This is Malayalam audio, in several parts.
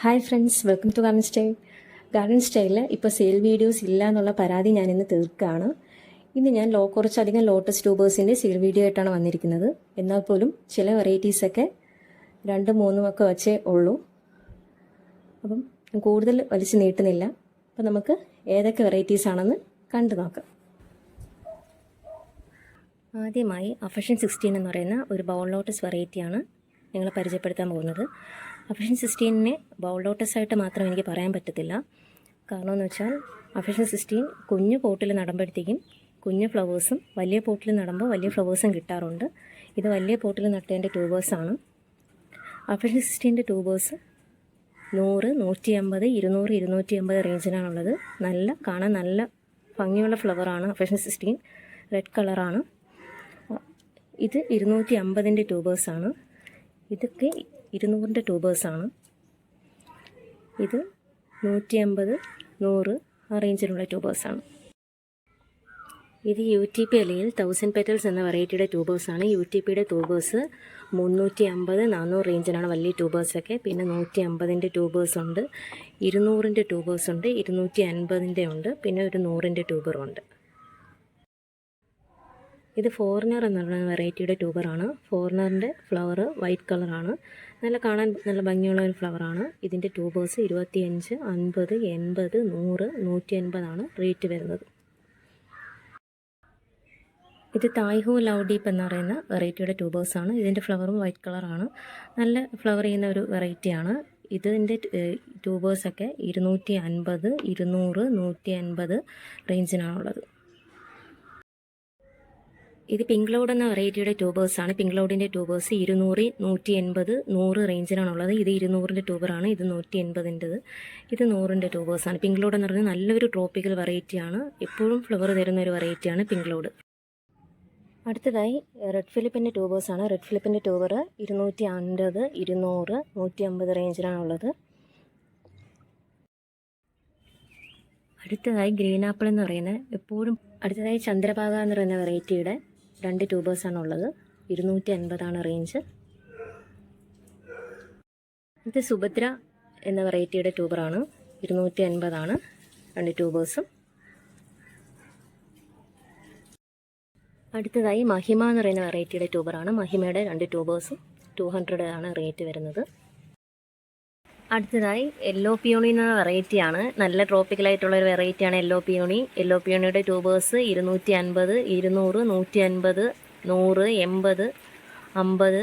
Hi friends welcome to garden style garden സ്റ്റൈലിൽ ഇപ്പോൾ സെയിൽ വീഡിയോസ് ഇല്ല എന്നുള്ള പരാതി ഞാൻ ഇന്ന് തീർക്കുകയാണ്. ഇന്ന് ഞാൻ ലോ കുറച്ചധികം ലോട്ടസ് ട്യൂബേഴ്സിന്റെ സെയിൽ വീഡിയോ ആയിട്ടാണ് വന്നിരിക്കുന്നത്. എന്നാൽ പോലും ചില വെറൈറ്റീസൊക്കെ രണ്ട് മൂന്നും ഒക്കെ വച്ചേ ഉള്ളൂ. അപ്പം കൂടുതൽ വലിച്ചു നീട്ടുന്നില്ല. അപ്പം നമുക്ക് ഏതൊക്കെ വെറൈറ്റീസ് ആണെന്ന് കണ്ടു നോക്കാം. ആദ്യമായി അഫഷൻ സിക്സ്റ്റീൻ എന്ന് പറയുന്ന ഒരു ബൗൾ ലോട്ടസ് വെറൈറ്റിയാണ് നിങ്ങളെ പരിചയപ്പെടുത്താൻ പോകുന്നത്. അഫിഷൻ സിക്സ്റ്റീനെ ബൗൾഡോട്ടസായിട്ട് മാത്രം എനിക്ക് പറയാൻ പറ്റത്തില്ല. കാരണം എന്ന് വെച്ചാൽ അഫിഷൻ സിക്സ്റ്റീൻ കുഞ്ഞു പോട്ടിൽ നടുമ്പോഴത്തേക്കും കുഞ്ഞു ഫ്ലവേഴ്സും വലിയ പോട്ടിൽ നടുമ്പോൾ വലിയ ഫ്ലവേഴ്സും കിട്ടാറുണ്ട്. ഇത് വലിയ പോട്ടിൽ നട്ടതിന്റെ ട്യൂബേഴ്സാണ് അഫിഷൻ സിക്സ്റ്റീന്റെ ട്യൂബേഴ്സ് നൂറ് നൂറ്റി അമ്പത് ഇരുന്നൂറ് ഇരുന്നൂറ്റി അമ്പത് റേഞ്ചിലാണുള്ളത് നല്ല കാണാൻ നല്ല ഭംഗിയുള്ള ഫ്ലവറാണ് അഫിഷൻ സിക്സ്റ്റീൻ റെഡ് കളറാണ്. ഇത് ഇരുന്നൂറ്റി അമ്പതിന്റെ ട്യൂബേഴ്സാണ് ഇതൊക്കെ ഇരുന്നൂറിന്റെ ട്യൂബേഴ്സാണ്. ഇത് നൂറ്റി അമ്പത് നൂറ് ആ റേഞ്ചിലുള്ള ട്യൂബേഴ്സാണ്. ഇത് യു ടി പി അല്ലെങ്കിൽ തൗസൻഡ് പെറ്റൽസ് എന്ന വെറൈറ്റിയുടെ ട്യൂബേഴ്സാണ്. യു ടി പിയുടെ ട്യൂബേഴ്സ് മുന്നൂറ്റി അമ്പത് നാനൂറ് റേഞ്ചിലാണ് വലിയ ട്യൂബേഴ്സൊക്കെ. പിന്നെ നൂറ്റി അമ്പതിന്റെ ട്യൂബേഴ്സ് ഉണ്ട് ഇരുന്നൂറിന്റെ ട്യൂബേഴ്സ് ഉണ്ട് ഇരുന്നൂറ്റി അൻപതിന്റെ ഉണ്ട് പിന്നെ ഒരു നൂറിന്റെ ട്യൂബറും ഉണ്ട് ഇത് ഫോറിനർ എന്ന് പറയുന്ന വെറൈറ്റിയുടെ ട്യൂബറാണ് ഫോറിനറിന്റെ ഫ്ലവർ വൈറ്റ് കളറാണ് നല്ല കാണാൻ നല്ല ഭംഗിയുള്ള ഒരു ഫ്ലവറാണ് ഇതിന്റെ ട്യൂബേഴ്സ് ഇരുപത്തിയഞ്ച് അൻപത് എൺപത് നൂറ് നൂറ്റി അൻപതാണ് റേറ്റ് വരുന്നത്. ഇത് തായ്ഹു ലവ് ഡീപ്പ് എന്ന് പറയുന്ന വെറൈറ്റിയുടെ ട്യൂബേഴ്സാണ് ഇതിന്റെ ഫ്ലവറും വൈറ്റ് കളറാണ് നല്ല ഫ്ലവർ ചെയ്യുന്ന ഒരു വെറൈറ്റിയാണ് ഇതിന്റെ ട്യൂബേഴ്സൊക്കെ ഇരുന്നൂറ്റി അൻപത് ഇരുന്നൂറ് നൂറ്റി അൻപത് റേഞ്ചിനാണുള്ളത് ഇത് പിങ്ക് ലോഡ് എന്ന വെറൈറ്റിയുടെ ട്യൂബേഴ്സാണ് പിങ്ക് ലോഡിന്റെ ട്യൂബേഴ്സ് ഇരുന്നൂറ് നൂറ്റി എൺപത് നൂറ് റേഞ്ചിലാണുള്ളത് ഇത് ഇരുന്നൂറിന്റെ ട്യൂബറാണ് ഇത് നൂറ്റി എൺപതിന്റെത് ഇത് നൂറിന്റെ ട്യൂബേഴ്സാണ് പിങ്ക് ലോഡ് എന്ന് പറഞ്ഞാൽ നല്ലൊരു ട്രോപ്പിക്കൽ വെറൈറ്റിയാണ് എപ്പോഴും ഫ്ലവർ തരുന്ന ഒരു വെറൈറ്റിയാണ് പിങ്ക് ലോഡ് അടുത്തതായി റെഡ് ഫിലിപ്പിന്റെ ആണ്. റെഡ് ഫിലിപ്പിന്റെ ട്യൂബർ ഇരുന്നൂറ്റി അൻപത് ഇരുന്നൂറ് നൂറ്റി അമ്പത് റേഞ്ചിലാണുള്ളത് അടുത്തതായി ഗ്രീൻ ആപ്പിൾ എന്ന് പറയുന്ന എപ്പോഴും അടുത്തതായി ചന്ദ്രഭാഗ എന്ന് പറയുന്ന വെറൈറ്റിയുടെ രണ്ട് ട്യൂബേഴ്സാണ് ഉള്ളത്. ഇരുന്നൂറ്റി അൻപതാണ് റേഞ്ച് ഇത് സുഭദ്ര എന്ന വെറൈറ്റിയുടെ ട്യൂബറാണ് ഇരുന്നൂറ്റി അൻപതാണ് രണ്ട് ട്യൂബേഴ്സും അടുത്തതായി മഹിമ എന്ന് പറയുന്ന വെറൈറ്റിയുടെ ട്യൂബറാണ് മഹിമയുടെ രണ്ട് ട്യൂബേഴ്സും ടു ഹൺഡ്രഡ് ആണ് റേറ്റ് വരുന്നത്. അടുത്തതായി യെല്ലോ പിയോണി എന്ന വെറൈറ്റിയാണ് നല്ല ട്രോപ്പിക്കലായിട്ടുള്ള ഒരു വെറൈറ്റിയാണ് യെല്ലോ പിയോണി യെല്ലോ പിയോണിയുടെ ട്യൂബേഴ്സ് ഇരുന്നൂറ്റി അൻപത് ഇരുന്നൂറ് നൂറ്റി അൻപത് നൂറ് എൺപത് അമ്പത്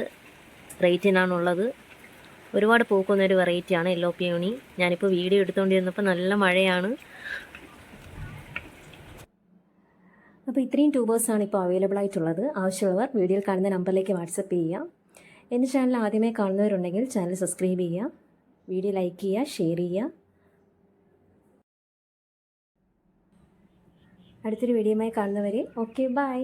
റേറ്റിനാണുള്ളത് ഒരുപാട് പൂക്കുന്ന ഒരു വെറൈറ്റിയാണ് യെല്ലോ പിയോണി ഞാനിപ്പോൾ വീഡിയോ എടുത്തുകൊണ്ടിരുന്നപ്പോൾ നല്ല മഴയാണ്. അപ്പോൾ ഇത്രയും ട്യൂബേഴ്സാണ് ഇപ്പോൾ അവൈലബിൾ ആയിട്ടുള്ളത്. ആവശ്യമുള്ളവർ വീഡിയോയിൽ കാണുന്ന നമ്പറിലേക്ക് വാട്സപ്പ് ചെയ്യുക എന്റെ ചാനൽ ആദ്യമേ കാണുന്നവരുണ്ടെങ്കിൽ ചാനൽ സബ്സ്ക്രൈബ് ചെയ്യുക വീഡിയോ ലൈക്ക് ചെയ്യുക ഷെയർ ചെയ്യുക. അടുത്തൊരു വീഡിയോയുമായി കാണുന്നവരെ ഓക്കെ ബൈ.